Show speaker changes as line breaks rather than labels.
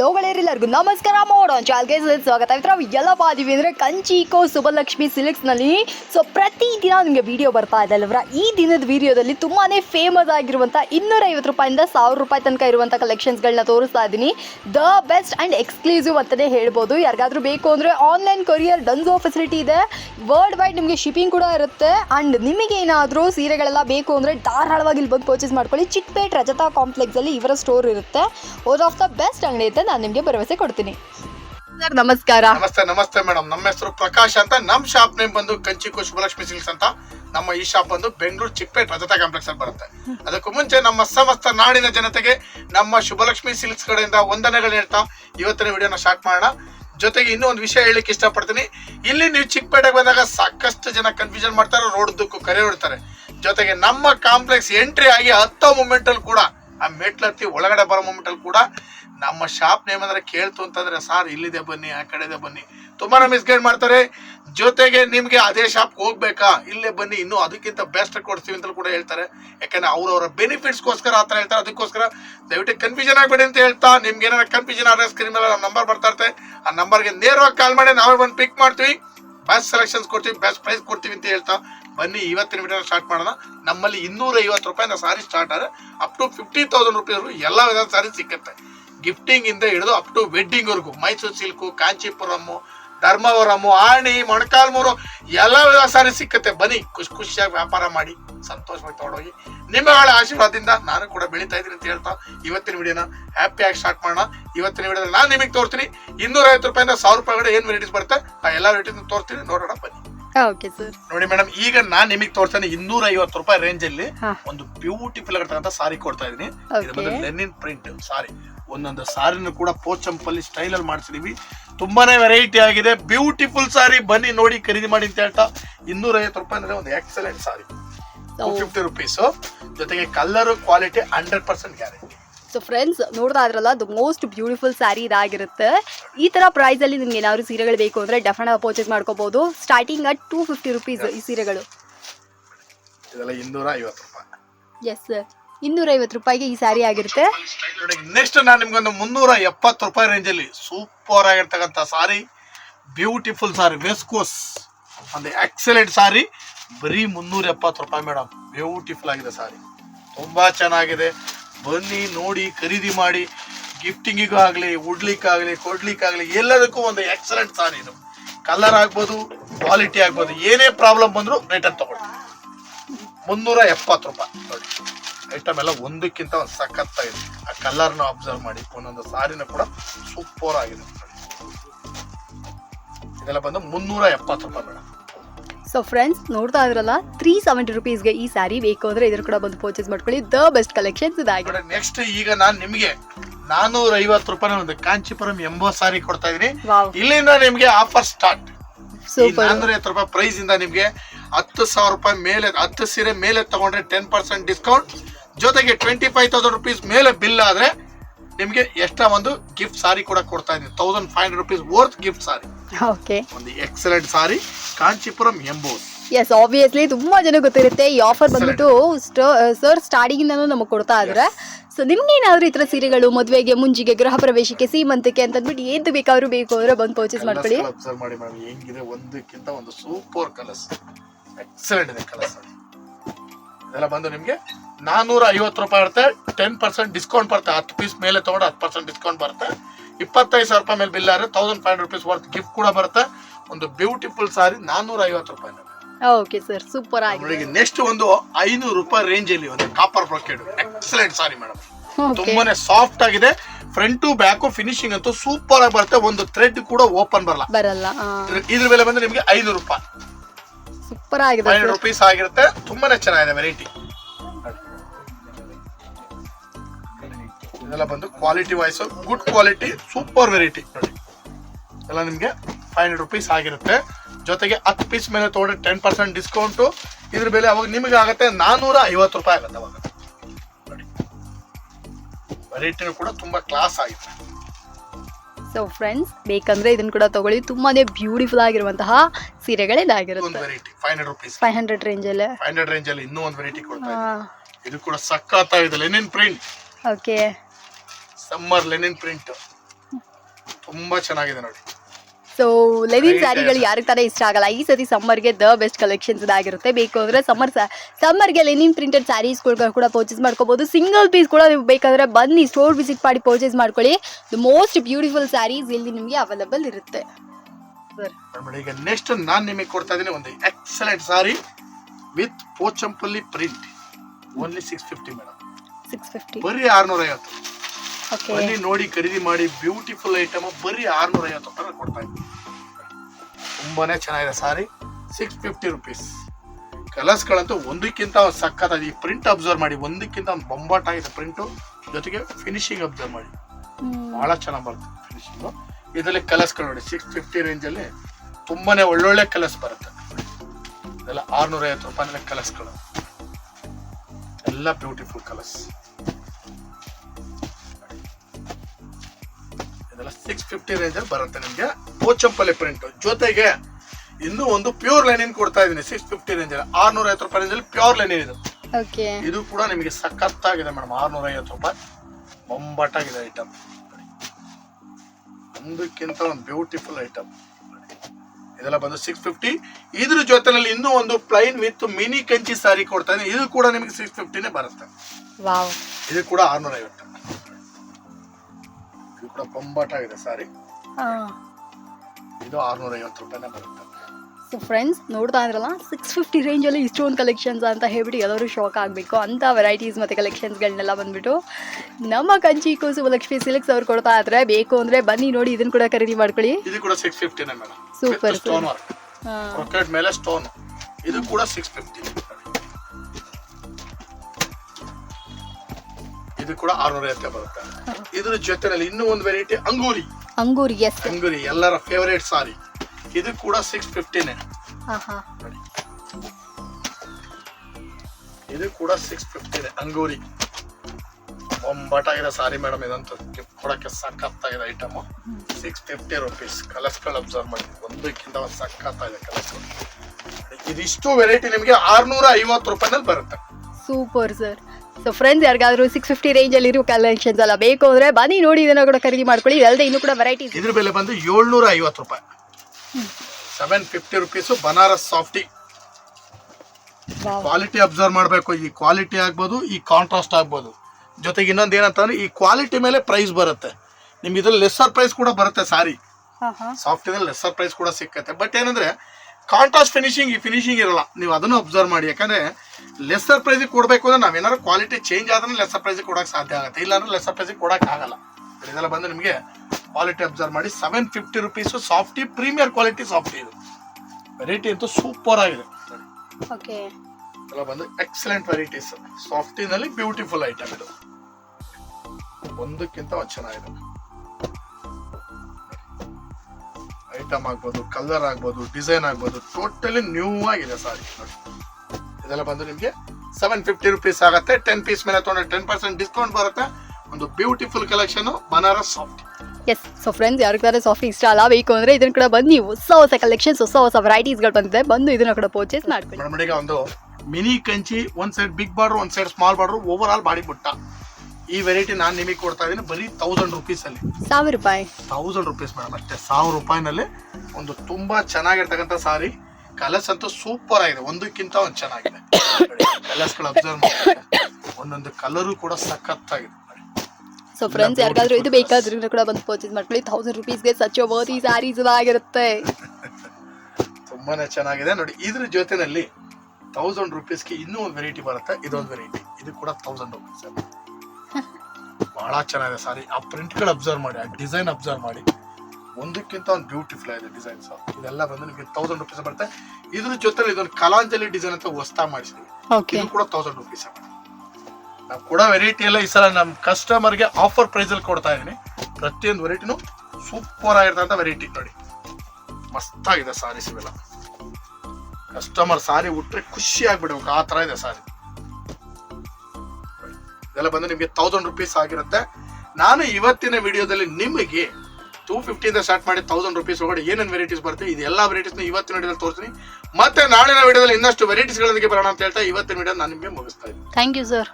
ಲೋಗಳೆಲ್ಲರಿಗೂ ನಮಸ್ಕಾರ. ಮಾಡೋಣ ಚಾಲ್ಗೆ ಸ್ವಾಗತ. ಮಿತ್ರ ಎಲ್ಲ ಬಾದಿವಿ ಅಂದರೆ ಕಂಚಿಕೋ ಸುಬಲಕ್ಷ್ಮಿ ಸಿಲಿಕ್ಸ್ನಲ್ಲಿ ಸೊ ಪ್ರತಿದಿನ ನಿಮಗೆ ವಿಡಿಯೋ ಬರ್ತಾ ಇದೆ ಅಲ್ವರ ಈ ದಿನದ ವಿಡಿಯೋದಲ್ಲಿ ತುಂಬಾ ಫೇಮಸ್ ಆಗಿರುವಂಥ ಇನ್ನೂರೈವತ್ತು ರೂಪಾಯಿಂದ ಸಾವಿರ ರೂಪಾಯಿ ತನಕ ಇರುವಂಥ ಕಲೆಕ್ಷನ್ಸ್ಗಳನ್ನ ತೋರಿಸ್ತಾ ಇದ್ದೀನಿ. ದ ಬೆಸ್ಟ್ ಆ್ಯಂಡ್ ಎಕ್ಸ್ಕ್ಲೂಸಿವ್ ಅಂತಲೇ ಹೇಳ್ಬೋದು. ಯಾರಿಗಾದರೂ ಬೇಕು ಅಂದರೆ ಆನ್ಲೈನ್ ಕೊರಿಯರ್ ಡನ್ಸೋ ಫೆಸಿಲಿಟಿ ಇದೆ. ವರ್ಲ್ಡ್ ವೈಡ್ ನಿಮಗೆ ಶಿಪ್ಪಿಂಗ್ ಕೂಡ ಇರುತ್ತೆ. ಆ್ಯಂಡ್ ನಿಮಗೆ ಏನಾದರೂ ಸೀರೆಗಳೆಲ್ಲ ಬೇಕು ಅಂದರೆ ಧಾರಾಳವಾಗಿ ಇಲ್ಲಿ ಬಂದು ಪರ್ಚೇಸ್ ಮಾಡ್ಕೊಳ್ಳಿ. ಚಿಟ್ಪೇಟ್ ರಜತಾ ಕಾಂಪ್ಲೆಕ್ಸಲ್ಲಿ ಇವರ ಸ್ಟೋರ್ ಇರುತ್ತೆ. ಓದ್ ಆಫ್ ದ ಬೆಸ್ಟ್ ಅಂಗಡಿ ಅಂತ ನಾನು ನಿಮಗೆ ಭರವಸೆ ಕೊಡ್ತೀನಿ. ಸರ್ ನಮಸ್ಕಾರ.
ನಮಸ್ತೆ ನಮಸ್ತೆ ಮೇಡಮ್ ನಮ್ಮ ಹೆಸರು ಪ್ರಕಾಶ್ ಅಂತ. ನಮ್ಮ ಶಾಪ್ ನೇಮ್ ಬಂದು ಕಂಚಿಕು ಶುಭಲಕ್ಷ್ಮಿ ಸಿಲ್ಕ್ಸ್ ಅಂತ. ನಮ್ಮ ಈ ಶಾಪ್ ಬಂದು ಬೆಂಗಳೂರು ಚಿಕ್ಕಪೇಟ್ ರಜತಾ ಕಾಂಪ್ಲೆಕ್ಸ್ ಅಲ್ಲಿ ಬರುತ್ತೆ. ಅದಕ್ಕೂ ಮುಂಚೆ ನಮ್ಮ ಸಮಸ್ತ ನಾಡಿನ ಜನತೆಗೆ ನಮ್ಮ ಶುಭಲಕ್ಷ್ಮಿ ಸಿಲ್ಕ್ಸ್ ಕಡೆಯಿಂದ ವಂದನೆಗಳು ಹೇಳ್ತಾ, ಇವತ್ತಿನ ವಿಡಿಯೋನ ಸ್ಟಾರ್ಟ್ ಮಾಡೋಣ. ಜೊತೆಗೆ ಇನ್ನೂ ಒಂದು ವಿಷಯ ಹೇಳಲಿಕ್ಕೆ ಇಷ್ಟಪಡ್ತೀನಿ. ಇಲ್ಲಿ ನೀವು ಚಿಕ್ಕಪೇಟೆಗೆ ಬಂದಾಗ ಸಾಕಷ್ಟು ಜನ ಕನ್ಫ್ಯೂಷನ್ ಮಾಡ್ತಾರೆ ರೋಡ್ದಕ್ಕೂ ಕರೆ ಹೊಡ್ತಾರೆ. ಜೊತೆಗೆ ನಮ್ಮ ಕಾಂಪ್ಲೆಕ್ಸ್ ಎಂಟ್ರಿ ಆಗಿ ಹತ್ತೋ ಮೂಮೆಂಟ್ ಅಲ್ಲಿ ಕೂಡ, ಆ ಮೆಟ್ಲತ್ತಿ ಒಳಗಡೆ ಬರೋ ಮೂಮೆಂಟ್ ಅಲ್ಲಿ ಕೂಡ ನಮ್ಮ ಶಾಪ್ ನೇಮ್ ಅಂದ್ರೆ ಕೇಳ್ತು ಅಂತಂದ್ರೆ, ಸಾರ್, ಇಲ್ಲಿದೆ ಬನ್ನಿ, ಆ ಕಡೆದೆ ಬನ್ನಿ. ತುಂಬಾನೇ ಮಿಸ್ಗೈಡ್ ಮಾಡ್ತಾರೆ. ಜೊತೆಗೆ ನಿಮ್ಗೆ ಅದೇ ಶಾಪ್ ಹೋಗ್ಬೇಕಾ? ಇಲ್ಲೇ ಬನ್ನಿ, ಇನ್ನೂ ಅದಕ್ಕಿಂತ ಬೆಸ್ಟ್ ಕೊಡ್ತೀವಿ ಅಂತ ಕೂಡ ಹೇಳ್ತಾರೆ. ಯಾಕಂದ್ರೆ ಅವ್ರವ್ರ ಬೆನಿಫಿಟ್ಸ್ಗೋಸ್ಕರ ಆ ಥರ ಹೇಳ್ತಾರೆ. ಅದಕ್ಕೋಸ್ಕರ ದಯವಿಟ್ಟು ಕನ್ಫ್ಯೂಷನ್ ಆಗಬೇಡಿ ಅಂತ ಹೇಳ್ತಾ, ನಿಮ್ಗೆ ಏನಾರ ಕನ್ಫ್ಯೂಷನ್ ಆದ್ರೆ ಸ್ಕ್ರೀನ್ ಮೇಲೆ ನಂಬರ್ ಬರ್ತಾ ಇರುತ್ತೆ. ಆ ನಂಬರ್ಗೆ ನೇರವಾಗಿ ಕಾಲ್ ಮಾಡಿ, ನಾವೇ ಬಂದು ಪಿಕ್ ಮಾಡ್ತೀವಿ. ಬೆಸ್ಟ್ ಸೆಲೆಕ್ಷನ್ಸ್ ಕೊಡ್ತೀವಿ ಬೆಸ್ಟ್ ಪ್ರೈಸ್ ಕೊಡ್ತೀವಿ ಅಂತ ಹೇಳ್ತಾ, ಬನ್ನಿ, ಇವತ್ತಿನ ಮೀಟರ್ ಸ್ಟಾರ್ಟ್ ಮಾಡೋಣ. ನಮ್ಮಲ್ಲಿ ಇನ್ನೂರ ಐವತ್ತು ರೂಪಾಯಿಂದ ಸಾರಿ ಸ್ಟಾರ್ಟ್ ಆದರೆ up to fifty thousand rupees ಎಲ್ಲ ವಿಧದ ಸಾರಿ ಸಿಕ್ಕತ್ತೆ. ಗಿಫ್ಟಿಂಗ್ ಇಂದ ಹಿಡಿದು ಅಪ್ ಟು ವೆಡ್ಡಿಂಗ್ ವರೆಗೂ. ಮೈಸೂರು ಸಿಲ್ಕು ಕಾಂಚೀಪುರಮ್ಮು ಧರ್ಮವರಮ್ಮು ಆಣಿ ಮೊಣಕಾಲ್ಮೂರು ಎಲ್ಲ ಸಾರಿ ಸಿಕ್ಕತ್ತೆ. ಬನ್ನಿ ಖುಷಿ ಖುಷಿಯಾಗಿ ವ್ಯಾಪಾರ ಮಾಡಿ ಸಂತೋಷವಾಗಿ ತಗೊಂಡೋಗಿ. ನಿಮ್ಮಗಳ ಆಶೀರ್ವಾದದಿಂದ ನಾನು ಕೂಡ ಬೆಳೀತಾ ಇದ್ದೀನಿ ಅಂತ ಹೇಳ್ತಾ ಇವತ್ತಿನ ವಿಡಿಯೋನ ಹ್ಯಾಪಿಯಾಗಿ ಸ್ಟಾರ್ಟ್ ಮಾಡೋಣ. ಇವತ್ತಿನ ವಿಡಿಯೋದಲ್ಲಿ ನಾನು ನಿಮಗೆ ತೋರಿಸ್ತೀನಿ ಇನ್ನೂರ ಐವತ್ತು ರೂಪಾಯಿಂದ ಸಾವಿರ ರೂಪಾಯಿ ಏನು ವೆರೈಟೀಸ್ ಬರುತ್ತೆ ಆ ಎಲ್ಲ ವೆರೈಟೀಸ್ ತೋರಿಸ್ತೀನಿ ನೋಡೋಣ ಬನ್ನಿ.
ಓಕೆ ಸರ್
ನೋಡಿ ಮೇಡಮ್ ಈಗ ನಾನ್ ನಿಮಗೆ ತೋರಿಸ್ತೇನೆ ಇನ್ನೂರ ಐವತ್ತು ರೂಪಾಯಿ ರೇಂಜ್ ಅಲ್ಲಿ ಒಂದು ಬ್ಯೂಟಿಫುಲ್ ಆಗಿರ್ತಕ್ಕಂಥ ಸಾರಿ ಕೊಡ್ತಾ ಇದೀನಿ ಪ್ರಿಂಟ್ ಸಾರಿ ಒಂದೊಂದು ಸಾರಿನ ಕೂಡ ಪೋಚಂಪಲ್ಲಿ ಸ್ಟೈಲ್ ಅಲ್ಲಿ ಮಾಡಿಸಿದೀವಿ. ತುಂಬಾನೇ ವೆರೈಟಿ ಆಗಿದೆ. ಬ್ಯೂಟಿಫುಲ್ ಸಾರಿ. ಬನ್ನಿ ನೋಡಿ ಖರೀದಿ ಮಾಡಿ ಅಂತ ಹೇಳ್ತಾ ಇನ್ನೂರೈವತ್ತು ರೂಪಾಯಿ ಅಂದರೆ ಒಂದು excellent sari. Two fifty rupees ಜೊತೆಗೆ colour quality hundred percent guarantee
so friends ನೋಡ್ತಾ ಇದ್ರಲ್ಲ ದ ಮೋಸ್ಟ್ ಬ್ಯೂಟಿಫುಲ್ ಸ್ಯಾರಿ ಇದಾಗಿರುತ್ತೆ. ಈ ಥರ ಪ್ರೈಸಲ್ಲಿ ನಿಮ್ಗೆ ಏನಾದ್ರು ಸೀರೆಗಳು ಬೇಕು ಅಂದರೆ ಡೆಫಿನೆಟ್ ಪರ್ಚೇಸ್ ಮಾಡ್ಕೋಬಹುದು starting at two fifty rupees ಈ ಸೀರೆಗಳು.
ಇದೆಲ್ಲ ಇನ್ನೂರ ಐವತ್ತು ರೂಪಾಯಿ.
ಎಸ್ ಸರ್ ಇನ್ನೂರೈವತ್ತು ರೂಪಾಯಿಗೆ ಈ ಸ್ಯಾರಿ ಆಗಿರುತ್ತೆ.
ನೋಡಿ ನೆಕ್ಸ್ಟ್ ನಾನು ನಿಮ್ಗೊಂದು ಮುನ್ನೂರ ಎಪ್ಪತ್ತು ರೂಪಾಯಿ ರೇಂಜಲ್ಲಿ ಸೂಪರ್ ಆಗಿರ್ತಕ್ಕಂಥ ಸಾರಿ. ಬ್ಯೂಟಿಫುಲ್ ಸಾರಿ ವೆಸ್ಕೋಸ್ ಒಂದು ಎಕ್ಸಲೆಂಟ್ ಸಾರಿ. ಬರೀ ಮುನ್ನೂರ ಎಪ್ಪತ್ತು ರೂಪಾಯಿ ಮೇಡಮ್ ಬ್ಯೂಟಿಫುಲ್ ಆಗಿದೆ ಸಾರಿ. ತುಂಬ ಚೆನ್ನಾಗಿದೆ. ಬನ್ನಿ, ನೋಡಿ, ಖರೀದಿ ಮಾಡಿ. ಗಿಫ್ಟಿಂಗಿಗೂ ಆಗಲಿ ಉಡ್ಲಿಕ್ಕಾಗಲಿ ಕೊಡ್ಲಿಕ್ಕಾಗಲಿ, ಎಲ್ಲದಕ್ಕೂ ಒಂದು ಎಕ್ಸಲೆಂಟ್ ಸಾರಿ ಇದು. ಕಲರ್ ಆಗ್ಬೋದು ಕ್ವಾಲಿಟಿ ಆಗ್ಬೋದು, ಏನೇ ಪ್ರಾಬ್ಲಮ್ ಬಂದರೂ ರಿಟರ್ನ್ ತಗೊಳ್ಳಿ. ಮುನ್ನೂರ ಎಪ್ಪತ್ತು ರೂಪಾಯಿ, ನೋಡಿ. ಐಟಮ್ ಎಲ್ಲ ಒಂದಕ್ಕಿಂತ ಒಂದು ಸಖತ್ತಾಗಿದೆ. ಆ ಕಲರ್ನ ಅಬ್ಸರ್ವ್ ಮಾಡಿ ಒಂದೊಂದು ಸಾರಿನ ಕೂಡ ಸೂಪರ್ ಆಗಿದೆ. ಇದೆಲ್ಲ ಬಂದು ಮುನ್ನೂರ ಎಪ್ಪತ್ತು ರೂಪಾಯಿ ಮೇಡಮ್
ಸೊ ಫ್ರೆಂಡ್ಸ್ ನೋಡ್ತಾ ಇದ್ರಲ್ಲ ತ್ರೀ ಸೆವೆಂಟಿ ರುಪೀಸ್ಗೆ ಈ ಸ್ಯಾರಿ ಬೇಕು ಅಂದ್ರೆ ಇದ್ರ ಕೂಡ ಬಂದು ಪರ್ಚೇಸ್ ಮಾಡ್ಕೊಳ್ಳಿ. ದ ಬೆಸ್ಟ್ ಕಲೆಕ್ಷನ್ಸ್ ಇದಾಗಿದೆ.
ನೆಕ್ಸ್ಟ್ ಈಗ ನಾನು ನಿಮಗೆ ನಾನೂರ ಐವತ್ತು ರೂಪಾಯಿ ಒಂದು ಕಾಂಚಿಪುರಂ ಎಂಬೋ ಸಾರಿ ಕೊಡ್ತಾ ಇದೀನಿ ಇಲ್ಲಿಂದ ನಿಮಗೆ ಆಫರ್ ಸ್ಟಾರ್ಟ್ ನಾನ್ನೂರ ಐವತ್ತು ರೂಪಾಯಿ ಪ್ರೈಸ್ ಇಂದ ನಿಮಗೆ ಹತ್ತು ಸಾವಿರ ರೂಪಾಯಿ ಮೇಲೆ ಹತ್ತು ಸೀರೆ ಮೇಲೆ ತಗೊಂಡ್ರೆ ಟೆನ್ ಪರ್ಸೆಂಟ್ ಡಿಸ್ಕೌಂಟ್ ಜೊತೆಗೆ ಟ್ವೆಂಟಿ ಫೈವ್ ತೌಸಂಡ್ ರುಪೀಸ್ ಮೇಲೆ ಬಿಲ್ ಆದ್ರೆ ನಿಮಗೆ ಎಕ್ಸ್ಟ್ರಾ ಒಂದು ಗಿಫ್ಟ್ ಸಾರಿ ಕೂಡ ಕೊಡ್ತಾ ಇದ್ದೀನಿ. Thousand five hundred rupees worth gift sari
okay
ಒಂದು excellent sari Kanchipuram
embossed obviously ತುಂಬಾ ಜನ ಗೊತ್ತಿರುತ್ತೆ. ಈ ಆಫರ್ ಬಂದ್ಬಿಟ್ಟು ಸರ್ ಸ್ಟಾರ್ಟಿಂಗ್ ಇಂದನೂ ನಮಗೆ ಕೊಡ್ತಾ ಇದ್ರೆ. ಸೊ ನಿಮ್ಗೆ ಏನಾದರೂ ಈ ಥರ ಸೀರೆಗಳು ಮದುವೆಗೆ ಮುಂಜಿಗೆ ಗೃಹ ಪ್ರವೇಶಕ್ಕೆ ಸೀಮಂತಕ್ಕೆ ಅಂತ ಅಂದ್ಬಿಟ್ಟು ಏನು ಬೇಕಾದ್ರೂ ಬೇಕು ಅಂದ್ರೆ ಬಂದು ಪರ್ಚೇಸ್ ಮಾಡ್ಕೊಳ್ಳಿ.
ಅಬ್ಸರ್ವ್ ಮಾಡಿ ಮೇಡಮ್ ಹೆಂಗಿದೆ? ಒಂದಕ್ಕಿಂತ ಒಂದು ಸೂಪರ್ ಕಲರ್ಸ್ ಎಕ್ಸಲೆಂಟ್ ಇದೆ ಕಲರ್ಸ್ ಇದೆಲ್ಲ ಬಂದು ನಿಮಗೆ ನಾನ್ನೂರ ಐವತ್ತು ರೂಪಾಯಿ ಇರುತ್ತೆ ಟೆನ್ ಪರ್ಸೆಂಟ್ ಡಿಸ್ಕೌಂಟ್ ಬರುತ್ತೆ ಹತ್ತು ಪೀಸ್ ಮೇಲೆ ತೊಗೊಂಡು ಹತ್ತು ಪರ್ಸೆಂಟ್ ಡಿಸ್ಕೌಂಟ್ ಬರುತ್ತೆ. ಇಪ್ಪತ್ತೈದು ಸಾವಿರ ರೂಪಾಯಿ ಮೇಲೆ ಬಿಲ್ ಆದರೆ thousand five hundred rupees worth gift ಕೂಡ ಬರುತ್ತೆ. ಒಂದು ಬ್ಯೂಟಿಫುಲ್ ಸಾರಿ ನಾನ್ನೂರ ಐವತ್ತು ರೂಪಾಯಿ
ಓಕೆ ಸರ್ ಸೂಪರ್ ಆಗಿದೆ.
ನೋಡಿ ನೆಕ್ಸ್ಟ್ ಒಂದು ಐನೂರು ರೂಪಾಯಿ ರೇಂಜ್ ಅಲ್ಲಿ ಒಂದು copper brocade excellent sari madam ತುಂಬಾನೇ ಸಾಫ್ಟ್ ಆಗಿದೆ. ಫ್ರಂಟ್ ಟು ಬ್ಯಾಕ್ ಫಿನಿಶಿಂಗ್ ಅಂತೂ ಸೂಪರ್ ಆಗಿ ಬರುತ್ತೆ. ಒಂದು ಥ್ರೆಡ್ ಕೂಡ ಓಪನ್ ಬರಲ್ಲ.
ಬರಲ್ಲ
ಇದ್ರ- ಮೇಲೆ ಬಂದ್ರೆ ನಿಮಗೆ ಐನೂರು ರೂಪಾಯಿ.
ಸೂಪರ್ ಆಗಿದೆ
ಫೈವ್ ರುಪೀಸ್ ಆಗಿರುತ್ತೆ. ತುಂಬಾನೇ ಚೆನ್ನಾಗಿದೆ ವೆರೈಟಿ ಇದೆಲ್ಲ ಬಂದು quality wise good quality super variety ನೋಡಿ. ಎಲ್ಲ ನಿಮಗೆ ಫೈವ್ ಹಂಡ್ರೆಡ್ ರುಪೀಸ್ ಆಗಿರುತ್ತೆ. ಜೊತೆಗೆ ಹತ್ತು ಪೀಸ್ ಮೇಲೆ ತೊಗೊಂಡ್ರೆ ಟೆನ್ ಪರ್ಸೆಂಟ್ ಡಿಸ್ಕೌಂಟು ಇದ್ರ ಬೆಲೆ ಅವಾಗ ನಿಮಗೆ ಆಗುತ್ತೆ ನಾನೂರ ಐವತ್ತು ರೂಪಾಯಿ ಆಗುತ್ತೆ ಅವಾಗ. ವೆರೈಟಿನೂ ಕೂಡ ತುಂಬಾ ಕ್ಲಾಸ್ ಆಗಿದೆ.
ಸೊ ಫ್ರೆಂಡ್ಸ್ ಬೇಕಂದ್ರೆ ಇದನ್ನ ಕೂಡ ತಗೊಳ್ಳಿ. ತುಂಬಾನೇ ಬ್ಯೂಟಿಫುಲ್ ಆಗಿರುವಂತಹ ಸೀರೆಗಳಿದಾಗಿರುತ್ತೆ
variety five hundred rupees
five hundred ರೇಂಜಲ್ಲೇ
five hundred range ಅಲ್ಲಿ ಇನ್ನೂ ಒಂದು ವೆರೈಟಿ ಇದು ಕೂಡ ಸಖತ್ತಾಗಿದೆ. Linen print
okay
summer linen print ತುಂಬಾ ಚೆನ್ನಾಗಿದೆ ನೋಡಿ.
ಸೊ ಲೆನಿನ್ ಸ್ಯಾರಿಗಳು. ಯಾರಿಗೆ ತಾನೇ ಇಷ್ಟ ಆಗಲ್ಲ ಈ ಸತಿ ಸಮ್ಮರ್ಗೆ ದ ಬೆಸ್ಟ್ ಕಲೆಕ್ಷನ್ಸ್ ಆಗಿರುತ್ತೆ ಬೇಕು ಅಂದ್ರೆ ಸಮ್ಮರ್ ಸಮ್ಮರ್ಗೆ ಲೆನಿನ್ ಪ್ರಿಂಟೆಡ್ ಸ್ಯಾರೀಸ್ಗಳು ಕೂಡ ಪರ್ಚೇಸ್ ಮಾಡ್ಕೋಬಹುದು ಸಿಂಗಲ್ ಪೀಸ್ ಕೂಡ ನೀವು ಬೇಕಾದರೆ ಬನ್ನಿ ಸ್ಟೋರ್ ವಿಸಿಟ್ ಮಾಡಿ ಪರ್ಚೇಸ್ ಮಾಡ್ಕೊಳ್ಳಿ. ದ ಮೋಸ್ಟ್ ಬ್ಯೂಟಿಫುಲ್ ಸ್ಯಾರೀಸ್ ಇಲ್ಲಿ ನಿಮಗೆ ಅವೈಲಬಲ್ ಇರುತ್ತೆ.
ಈಗ ನೆಕ್ಸ್ಟ್ ನಾನು ನಿಮಗೆ ಕೊಡ್ತಾ ಇದ್ದೀನಿ ಒಂದು excellent sari with Pochampally print only six fifty madam
six fifty
ಬರೀ ಆರ್ನೂರ ಐವತ್ತು ಬನ್ನಿ ನೋಡಿ ಖರೀದಿ ಮಾಡಿ ಬ್ಯೂಟಿಫುಲ್ ಐಟಮ್ ಬರೀ ಆರ್ನೂರ ಐವತ್ತು ರೂಪಾಯಿ ಕೊಡ್ತಾ ಇದ್ದೀನಿ ತುಂಬಾನೇ ಚೆನ್ನಾಗಿದೆ ಸಾರಿ. ಸಿಕ್ಸ್ ಫಿಫ್ಟಿ ರುಪೀಸ್ ಕಲರ್ಸ್ಗಳಂತೂ ಒಂದಕ್ಕಿಂತ ಈ ಪ್ರಿಂಟ್ ಅಬ್ಸರ್ವ್ ಮಾಡಿ ಒಂದಕ್ಕಿಂತ ಒಂದು ಬೊಂಬಾಟ್ ಆಗಿದೆ ಪ್ರಿಂಟು ಜೊತೆಗೆ ಫಿನಿಶಿಂಗ್ ಅಬ್ಸರ್ವ್ ಮಾಡಿ. ಬಹಳ ಚೆನ್ನಾಗಿ ಬರುತ್ತೆ ಫಿನಿಶಿಂಗು ಇದರಲ್ಲಿ ಕಲರ್ಸ್ಗಳು ನೋಡಿ ಸಿಕ್ಸ್ ಫಿಫ್ಟಿ ರೇಂಜಲ್ಲಿ ತುಂಬಾನೇ ಒಳ್ಳೊಳ್ಳೆ ಕಲರ್ಸ್ ಬರುತ್ತೆ. ಇದೆಲ್ಲ ಆರ್ನೂರ ಐವತ್ತು ರೂಪಾಯಿನ ಕಲರ್ಸ್ಗಳು. ಎಲ್ಲ ಬ್ಯೂಟಿಫುಲ್ ಕಲರ್ಸ್ ಸಿಕ್ಸ್ ಫಿಫ್ಟಿ ರೇಂಜಲ್ಲಿ ಬರುತ್ತೆ ನಿಮಗೆ. ಪೋಚಂಪಲ್ಲಿ ಪ್ರಿಂಟ್ ಜೊತೆಗೆ ಇನ್ನೂ ಒಂದು ಪ್ಯೂರ್ ಲೈನಿನ್ ಕೊಡ್ತಾ ಇದೀನಿ ಸಿಕ್ಸ್ ಫಿಫ್ಟಿ ರೇಂಜಲ್ಲಿ ಆರ್ನೂರ ಐವತ್ತು ರೂಪಾಯಿ ರೇಂಜಲ್ಲಿ ಪ್ಯೂರ್ ಲೈನಿನ್ ಇದು. ಇದು ಕೂಡ ನಿಮಗೆ ಸಖತ್ತಾಗಿದೆ ಮೇಡಮ್ ಆರ್ನೂರ ಐವತ್ತು ರೂಪಾಯಿ. ಬೊಂಬಾಟಾಗಿದೆ ಐಟಮ್ ಒಂದಕ್ಕಿಂತ ಒಂದು ಬ್ಯೂಟಿಫುಲ್ ಐಟಮ್ ಇದೆಲ್ಲ ಬಂದು ಸಿಕ್ಸ್ ಫಿಫ್ಟಿ ಇದ್ರ ಜೊತೆನಲ್ಲಿ ಇನ್ನೂ ಒಂದು plain with mini Kanchi sari ಕೊಡ್ತಾ ಇದೆ ಇದು ಕೂಡ ನಿಮಗೆ ಸಿಕ್ಸ್ ಫಿಫ್ಟಿನೇ ಬರುತ್ತೆ. ಇದು ಕೂಡ ಆರ್ನೂರ ಐವತ್ತು ಕೂಡ ಬೊಂಬಾಟಾಗಿದೆ ಸಾರಿ. ಇದು ಆರ್ನೂರ ಐವತ್ತು ರೂಪಾಯಿನೇ ಬರುತ್ತೆ.
ಸೊ ಫ್ರೆಂಡ್ಸ್ ನೋಡ್ತಾ ಇದ್ರಲ್ಲ ಸಿಕ್ಸ್ ಫಿಫ್ಟಿ ರೇಂಜಲ್ಲಿ ಇಷ್ಟೊಂದು ಕಲೆಕ್ಷನ್ಸ್ ಅಂತ ಹೇಳ್ಬಿಟ್ಟು ಎಲ್ಲರೂ ಶಾಕ್ ಆಗಬೇಕು. ಅಂತ ವೆರೈಟೀಸ್ ಮತ್ತು ಕಲೆಕ್ಷನ್ಸ್ಗಳನ್ನೆಲ್ಲ ಬಂದ್ಬಿಟ್ಟು ನಮ್ಮ ಕಂಚಿ ಕೋಸು ಲಕ್ಷ್ಮಿ ಸಿಲ್ಕ್ಸ್ ಅವ್ರು ಕೊಡ್ತಾ ಇದ್ರೆ ಬೇಕು ಅಂದರೆ ಬನ್ನಿ ನೋಡಿ ಇದನ್ನ ಕೂಡ ಖರೀದಿ ಮಾಡ್ಕೊಳ್ಳಿ.
ಇದು ಕೂಡ ಸಿಕ್ಸ್ ಫಿಫ್ಟಿನೇ ಮೇಡಮ್
Super,
ಸ್ಟೋನ್. ವರ್ಕ್ ಮೇಲೆ ಸ್ಟೋನ್ ಇದು ಕೂಡ ಸಿಕ್ಸ್ ಫಿಫ್ಟಿ ಇದು ಕೂಡ ಆರ್ನೂರ ಐವತ್ತು ಬರುತ್ತೆ. ಇದ್ರ ಜೊತೆನಲ್ಲಿ ಇನ್ನೂ ಒಂದು ವೆರೈಟಿ ಅಂಗೂರಿ.
ಅಂಗೂರಿ ಎಸ್
ಅಂಗೂರಿ ಎಲ್ಲರ ಫೇವರೇಟ್ ಸಾರಿ. ಇದು ಕೂಡ ಸಿಕ್ಸ್ ಫಿಫ್ಟಿನೇ ಇದು ಕೂಡ ಸಿಕ್ಸ್ ಫಿಫ್ಟಿನೇ ಅಂಗೂರಿ. ಒಂಬಟಾಗಿದೆ ಸಾರಿ ಮೇಡಮ್ ಇದಂತೂ ಗಿಫ್ಟ್ ಕೊಡಕ್ಕೆ ಸಖತ್ತಾಗಿದೆ ಐಟಮ್ ಸಿಕ್ಸ್ ಫಿಫ್ಟಿ ರುಪೀಸ್ ಕಲರ್ಸ್ಗಳು ಅಬ್ಸರ್ವ್ ಮಾಡಿ. ಒಂದಕ್ಕಿಂತ ಒಂದು ಸಖತ್ತಾಗಿದೆ ಕಲರ್ಸ್ಗಳು ಇದಿಷ್ಟು ವೆರೈಟಿ ನಿಮಗೆ ಆರ್ನೂರ ಐವತ್ತು ರೂಪಾಯಿನಲ್ಲಿ ಬರುತ್ತೆ.
ಸೂಪರ್ ಸರ್ ಸೊ ಫ್ರೆಂಡ್ಸ್ ಯಾರಿಗಾದ್ರೂ ಸಿಕ್ಸ್ ಫಿಫ್ಟಿ ರೇಂಜಲ್ಲಿ ಇರೋ ಕಲೆಕ್ಷನ್ಸ್ ಎಲ್ಲ ಬೇಕು ಅಂದ್ರೆ ಬನ್ನಿ ನೋಡಿ ಇದನ್ನ ಕೂಡ ಖರೀದಿ ಮಾಡ್ಕೊಳ್ಳಿ. ಇದಲ್ಲದೆ ಇನ್ನೂ ಕೂಡ ವೆರೈಟಿ
ಇದ್ರ ಬೆಲೆ ಬಂದು ಏಳ್ನೂರ ಐವತ್ತು ರೂಪಾಯಿ. Seven fifty rupees Banaras softy quality observe ಮಾಡಬೇಕು. ಈ ಕ್ವಾಲಿಟಿ ಆಗ್ಬೋದು ಈ ಕಾಂಟ್ರಾಸ್ಟ್ ಆಗ್ಬೋದು. ಜೊತೆಗೆ ಇನ್ನೊಂದು ಏನಂತಂದ್ರೆ ಈ ಕ್ವಾಲಿಟಿ ಮೇಲೆ ಪ್ರೈಸ್ ಬರುತ್ತೆ. ನಿಮ್ಗೆ ಇದ್ರಲ್ಲಿ ಲೆಸ್ಸರ್ ಪ್ರೈಸ್ ಕೂಡ ಬರುತ್ತೆ ಸಾರಿ. ಸಾಫ್ಟ್ ಲೆಸ್ಸರ್ ಪ್ರೈಸ್ ಕೂಡ ಸಿಕ್ಕತ್ತೆ. ಬಟ್ ಏನಂದ್ರೆ ಕಾಂಟ್ರಾಸ್ಟ್ ಫಿನಿಶಿಂಗ್ ಈ ಫಿನಿಶಿಂಗ್ ಇರಲ್ಲ. ನೀವು ಅದನ್ನು ಅಬ್ಸರ್ವ್ ಮಾಡಿ. ಯಾಕಂದ್ರೆ ಲೆಸ್ಸರ್ ಪ್ರೈಸಿಗೆ ಕೊಡಬೇಕು ಅಂದ್ರೆ ನಾವೇನಾದ್ರು ಕ್ವಾಲಿಟಿ ಚೇಂಜ್ ಆದ್ರೆ ಲೆಸ್ಸರ್ ಪ್ರೈಸಿಗೆ ಕೊಡೋಕೆ ಸಾಧ್ಯ ಆಗುತ್ತೆ. ಇಲ್ಲಾಂದ್ರೆ ಲೆಸ್ಸರ್ ಪ್ರೈಸಿಗೆ ಆಗಲ್ಲ. ಇದೆಲ್ಲ ಬಂದು ನಿಮಗೆ ಕ್ವಾಲಿಟಿ ಅಬ್ಸರ್ವ್ ಮಾಡಿ. Seven fifty rupees softy premier quality softy ಇದು. ವೆರೈಟಿ ಅಂತೂ ಸೂಪರ್ ಆಗಿದೆ.
ಓಕೆ
ಇದೆಲ್ಲ ಬಂದು ಎಕ್ಸಲೆಂಟ್ ವೆರೈಟೀಸ್ ಸಾಫ್ಟಿನಲ್ಲಿ ಬ್ಯೂಟಿಫುಲ್ ಐಟಮ್ ಇದು. ಒಂದಕ್ಕಿಂತ ಒಂದು ಚೆನ್ನಾಗಿದೆ. ಐಟಮ್ ಆಗ್ಬೋದು ಕಲರ್ ಆಗ್ಬೋದು ಡಿಸೈನ್ ಆಗ್ಬೋದು ಟೋಟಲಿ ನ್ಯೂ ಆಗಿದೆ ಸಾರಿ. ನೋಡಿ ಇದೆಲ್ಲ ಬಂದು ನಿಮಗೆ ಸೆವೆನ್ ಫಿಫ್ಟಿ ರುಪೀಸ್ ಆಗುತ್ತೆ. ಟೆನ್ ಪೀಸ್ ಮೇಲೆ ತೊಗೊಂಡ್ರೆ ಟೆನ್ ಪರ್ಸೆಂಟ್ ಡಿಸ್ಕೌಂಟ್ ಬರುತ್ತೆ. ಒಂದು beautiful collection Banaras soft
yes so friends ಯಾರಿಗಾದ್ರೆ soft ಇಷ್ಟ ಅಲ್ಲ ಬೇಕು ಅಂದ್ರೆ ಇದನ್ನ ಕೂಡ ಬನ್ನಿ ಹೊಸ ಹೊಸ ಕಲೆಕ್ಷನ್ಸ್ ಹೊಸ ಹೊಸ ವೆರೈಟೀಸ್ಗಳು ಬಂದಿದೆ ಬಂದು ಇದನ್ನ ಕೂಡ ಪರ್ಚೇಸ್ ಮಾಡ್ಕೊಳ್ಳಿ.
ಮೇಡಮ್ ಈಗ ಒಂದು ಮಿನಿ ಕಂಚಿ ಒಂದ್ ಸೈಡ್ ಬಿಗ್ ಬಾರ್ಡರ್ ಒಂದ್ side small border over all body ಬುಟ್ಟ ಈ ವೆರೈಟಿ ನಾನು ನಿಮಗೆ ಕೊಡ್ತಾ ಇದ್ದೀನಿ ಬರೀ ತೌಸಂಡ್ ರುಪೀಸ್ ಅಲ್ಲಿ.
ಸಾವಿರ ರೂಪಾಯಿ.
ತೌಸಂಡ್ ರುಪೀಸ್ ಮೇಡಮ್ ಅಷ್ಟೇ ಸಾವಿರ ರೂಪಾಯಿನಲ್ಲಿ ಒಂದು ತುಂಬಾ ಚೆನ್ನಾಗಿರ್ತಕ್ಕಂಥ ಸಾರಿ. ಕಲರ್ಸ್ ಅಂತೂ ಸೂಪರ್ ಆಗಿದೆ ಒಂದಕ್ಕಿಂತ ಒಂದು ಚೆನ್ನಾಗಿದೆ. ಕಲರ್ಸ್ಗಳು ಅಬ್ಸರ್ವ್ ಮಾಡಿ ಒಂದೊಂದು ಕಲರು ಕೂಡ ಸಖತ್ತಾಗಿದೆ.
ಸೊ ಫ್ರೆಂಡ್ಸ್ ಯಾರಿಗಾದ್ರೂ ಇದು ಬೇಕಾದ್ರೂ ಕೂಡ ಬಂದು ಪರ್ಚೇಸ್ ಮಾಡ್ಕೊಳ್ಳಿ. ತೌಸಂಡ್ ರುಪೀಸ್ಗೆ ಸಚ್ ವರ್ತಿ ಸ್ಯಾರೀಸ್ ಆಗಿರುತ್ತೆ.
ತುಂಬಾನೇ ಚೆನ್ನಾಗಿದೆ. ನೋಡಿ ಇದ್ರ ಜೊತೆನಲ್ಲಿ ತೌಸಂಡ್ ರುಪೀಸ್ಗೆ ಇನ್ನೂ ಒಂದು ವೆರೈಟಿ ಬರುತ್ತೆ. ಇದೊಂದು ವೆರೈಟಿ ಇದು ಕೂಡ ತೌಸಂಡ್ ರುಪೀಸ್ ಬಹಳ ಚೆನ್ನಾಗಿದೆ ಸಾರಿ. ಆ ಪ್ರಿಂಟ್ಗಳು ಅಬ್ಸರ್ವ್ ಮಾಡಿ ಆ ಡಿಸೈನ್ ಅಬ್ಸರ್ವ್ ಮಾಡಿ. ಒಂದಕ್ಕಿಂತ ಒಂದು ಬ್ಯೂಟಿಫುಲ್ ಆಗಿದೆ ಡಿಸೈನ್ಸ್ ಇದೆಲ್ಲ ಬಂದು ನಿಮಗೆ ತೌಸಂಡ್ ರುಪೀಸ್ ಬರುತ್ತೆ. ಇದ್ರ ಜೊತೆಲಿ ಇದೊಂದು ಕಲಾಂಜಲಿ ಡಿಸೈನ್ ಅಂತ ಹೊಸ್ತಾ ಮಾಡಿಸಿದ್ವಿ. ಇದು ಕೂಡ ತೌಸಂಡ್ ರುಪೀಸ್ ನಾವು ಕೂಡ ವೆರೈಟಿ ಎಲ್ಲ ಈ ಸಲ ನಮ್ಮ ಕಸ್ಟಮರ್ಗೆ ಆಫರ್ ಪ್ರೈಸಲ್ಲಿ ಕೊಡ್ತಾ ಇದ್ದೀನಿ ಪ್ರತಿಯೊಂದು ವೆರೈಟಿನೂ ಸೂಪರ್ ಆಗಿರ್ತಂತ ವೆರೈಟಿ ನೋಡಿ. ಮಸ್ತಾಗಿದೆ ಸಾರೀಸ್ ಇವೆಲ್ಲ. ಕಸ್ಟಮರ್ ಸಾರಿ ಉಟ್ರೆ ಖುಷಿ ಆಗ್ಬಿಡ್ಬೇಕು. ಆ ಥರ ಇದೆ ಸಾರಿ. ಇದೆಲ್ಲ ಬಂದು ನಿಮಗೆ ತೌಸಂಡ್ ರುಪೀಸ್ ಆಗಿರುತ್ತೆ. ನಾನು ಇವತ್ತಿನ ವಿಡಿಯೋದಲ್ಲಿ ನಿಮಗೆ ಟೂ ಫಿಫ್ಟಿಯಿಂದ ಸ್ಟಾರ್ಟ್ ಮಾಡಿ ತೌಸಂಡ್ ರುಪೀಸ್ ಒಳಗಡೆ ಏನೇನು ವೆರೈಟೀಸ್ ಬರುತ್ತೆ ಇದೆಲ್ಲ ವೆರೈಟೀಸ್ನ ಇವತ್ತಿನ ವಿಡಿಯೋದಲ್ಲಿ ತೋರಿಸ್ತೀನಿ. ಮತ್ತೆ ನಾಳಿನ ವಿಡಿಯೋದಲ್ಲಿ ಇನ್ನಷ್ಟು ವೆರೈಟೀಸ್ಗಳೊಂದಿಗೆ ಬರೋಣ ಅಂತ ಹೇಳ್ತಾ ಇವತ್ತಿನ ವಿಡಿಯೋ ನಾನು ನಿಮಗೆ ಮುಗಿಸ್ತಾ ಇದ್ದೀನಿ.
Thank you sir